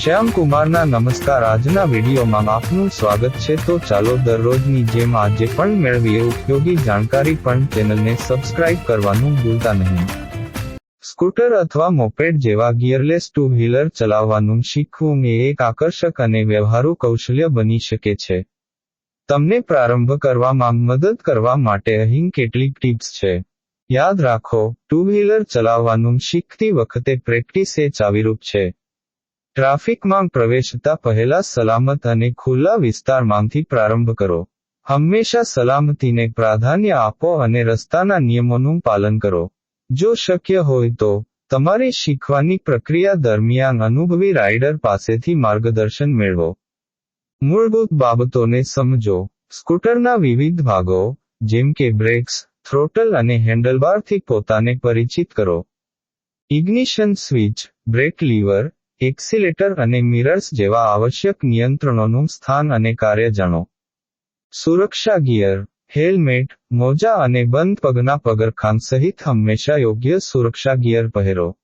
શ્યામ કુમારના નમસ્કાર આજના વિડીયોમાં આપનું સ્વાગત છે. તો ચાલો દરરોજની જેમ આજે પણ મેળવીએ ઉપયોગી જાણકારી પણ ચેનલને સબસ્ક્રાઇબ કરવાનું ભૂલતા નહીં. સ્કૂટર અથવા મોપેડ જેવા ગિયરલેસ ટુ વ્હીલર ચલાવવાનું શીખવું એ એક આકર્ષક અને વ્યવહારુ કૌશલ્ય બની શકે છે. તમને પ્રારંભ કરવામાં મદદ કરવા માટે અહીં કેટલીક ટિપ્સ છે. યાદ રાખો, ટુ વ્હીલર ચલાવવાનું શીખતી વખતે પ્રેક્ટિસ એ ચાવીરૂપ છે. ટ્રાફિકમાં પ્રવેશતા પહેલા સલામત અને ખુલ્લા વિસ્તારમાંથી પ્રારંભ કરો. હંમેશા સલામતીને પ્રાધાન્ય આપો અને રસ્તાના નિયમોનું પાલન કરો. જો શક્ય હોય તો, તમારી શીખવાની પ્રક્રિયા દરમિયાન અનુભવી રાઇડર પાસેથી માર્ગદર્શન મેળવો. મૂળભૂત બાબતોને સમજો. સ્કૂટરના વિવિધ ભાગો, જેમ કે બ્રેક્સ, થ્રોટલ અને હેન્ડલબારથી પોતાને પરિચિત કરો. Ignition switch, brake lever accelerator અને મિરર્સ જેવા આવશ્યક નિયંત્રણોનું સ્થાન અને કાર્ય જાણો. સુરક્ષા ગિયર, હેલ્મેટ, મોજા અને બંધ પગના પગરખાં સહિત હંમેશા યોગ્ય સુરક્ષા ગિયર પહેરો.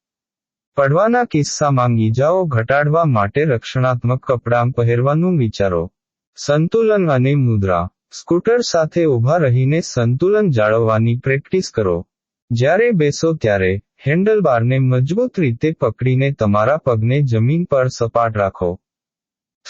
પડવાના કિસ્સામાં ઈજાઓ ઘટાડવા માટે રક્ષણાત્મક કપડાં પહેરવાનું વિચારો. સંતુલન અને મુદ્રા, સ્કૂટર સાથે ઊભા રહીને સંતુલન જાળવવાની પ્રેક્ટિસ કરો. જ્યારે બેસો ત્યારે હેન્ડલબારને મજબૂત રીતે પકડીને તમારા પગને જમીન પર સપાટ રાખો.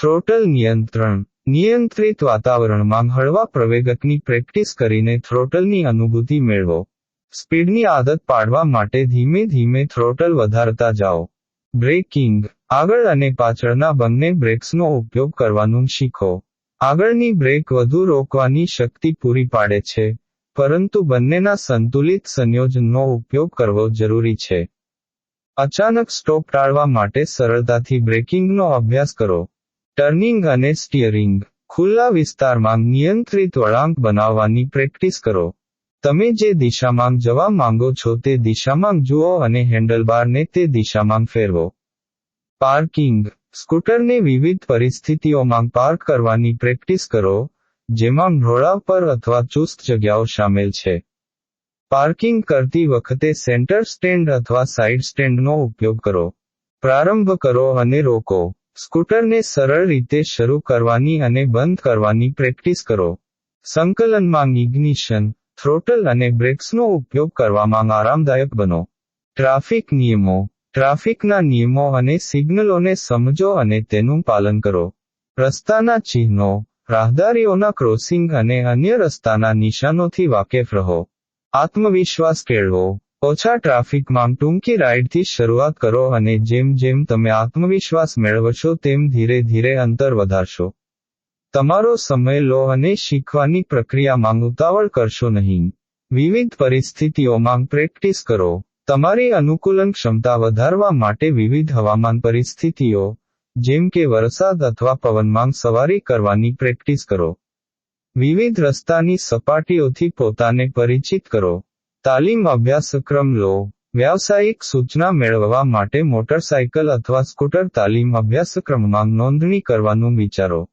થ્રોટલ નિયંત્રણ. નિયંત્રિત વાતાવરણમાં હળવા પ્રવેગકની પ્રેક્ટિસ કરીને થ્રોટલની અનુભૂતિ મેળવો. સ્પીડની આદત પાડવા માટે ધીમે ધીમે થ્રોટલ વધારતા જાઓ. બ્રેકિંગ. આગળ અને પાછળના બંને બ્રેક્સનો ઉપયોગ કરવાનું શીખો. આગળની બ્રેક વધુ રોકવાની શક્તિ પૂરી પાડે છે. પરંતુ બંનેના સંતુલિત સંયોજનનો ઉપયોગ કરવો જરૂરી છે. અચાનક સ્ટોપ ટાળવા માટે સરળતાથી બ્રેકિંગનો અભ્યાસ કરો. ટર્નિંગ અને સ્ટીયરિંગ. ખુલ્લા વિસ્તારમાં નિયંત્રિત વળાંક બનાવવાની પ્રેક્ટિસ કરો. તમે જે દિશામાં જવા માંગો છો તે દિશામાં જુઓ અને હેન્ડલબારને તે દિશામાં ફેરવો. પાર્કિંગ. સ્કૂટરને વિવિધ પરિસ્થિતિઓમાં પાર્ક કરવાની પ્રેક્ટિસ કરો. જેમાં ઢોળાવ પર અથવા ચુસ્ત જગ્યાઓ સામેલ છે. પાર્કિંગ કરતી વખતે સેન્ટર સ્ટેન્ડ અથવા સાઇડ સ્ટેન્ડનો ઉપયોગ કરો. પ્રારંભ કરો અને રોકો. સ્કૂટરને સરળ રીતે શરૂ કરવાની અને બંધ કરવાની પ્રેક્ટિસ કરો. સંકલનમાં ઇગ્નિશન, થ્રોટલ અને બ્રેક્સનો ઉપયોગ કરવામાં આરામદાયક બનો. ટ્રાફિક નિયમો. ટ્રાફિકના નિયમો અને સિગ્નલોને સમજો અને તેનું પાલન કરો. રસ્તાના ચિહ્નો. રાહદારીઓના ક્રોસિંગ અને અન્ય રસ્તાના નિશાનોથી વાકેફ રહો. આત્મવિશ્વાસ કેળવો. ઓછા ટ્રાફિકમાં ટૂંકી રાઇડથી શરૂઆત કરો અને જેમ જેમ તમે આત્મવિશ્વાસ મેળવશો તેમ ધીરે ધીરે અંતર વધારશો. તમારો સમય લો અને શીખવાની પ્રક્રિયામાં ઉતાવળ કરશો નહીં. વિવિધ પરિસ્થિતિઓમાં પ્રેક્ટિસ કરો. તમારી અનુકૂલન ક્ષમતા વધારવા માટે વિવિધ હવામાન પરિસ્થિતિઓ જેમ કે વરસાદ અથવા પવનમાં સવારી કરવાની પ્રેક્ટિસ કરો. વિવિધ રસ્તાની સપાટીઓથી પોતાને પરિચિત કરો. તાલીમ અભ્યાસક્રમ લો. વ્યાવસાયિક સૂચના મેળવવા માટે મોટરસાયકલ અથવા સ્કૂટર તાલીમ અભ્યાસક્રમમાં નોંધણી કરવાનું વિચારો.